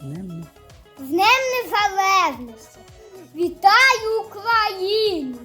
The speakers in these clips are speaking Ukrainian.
Днем З Днем Незалежності! Вітаю Україну!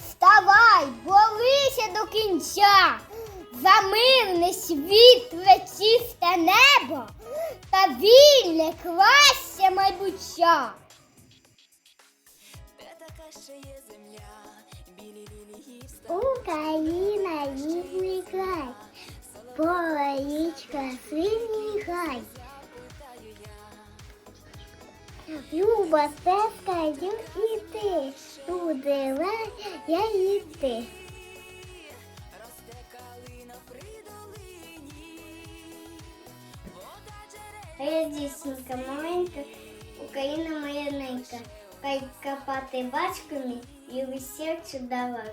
Вставай, борися до кінця! За мирне світле чисте небо та вільне краща майбуття! Україна рідний край, поле річка Люба стежка йду і ти, туди я йти. Росте калина при долині, вода джерельна. А я дівчинка маленька, Україна моя ненька. Хай копати бачками і висів чудова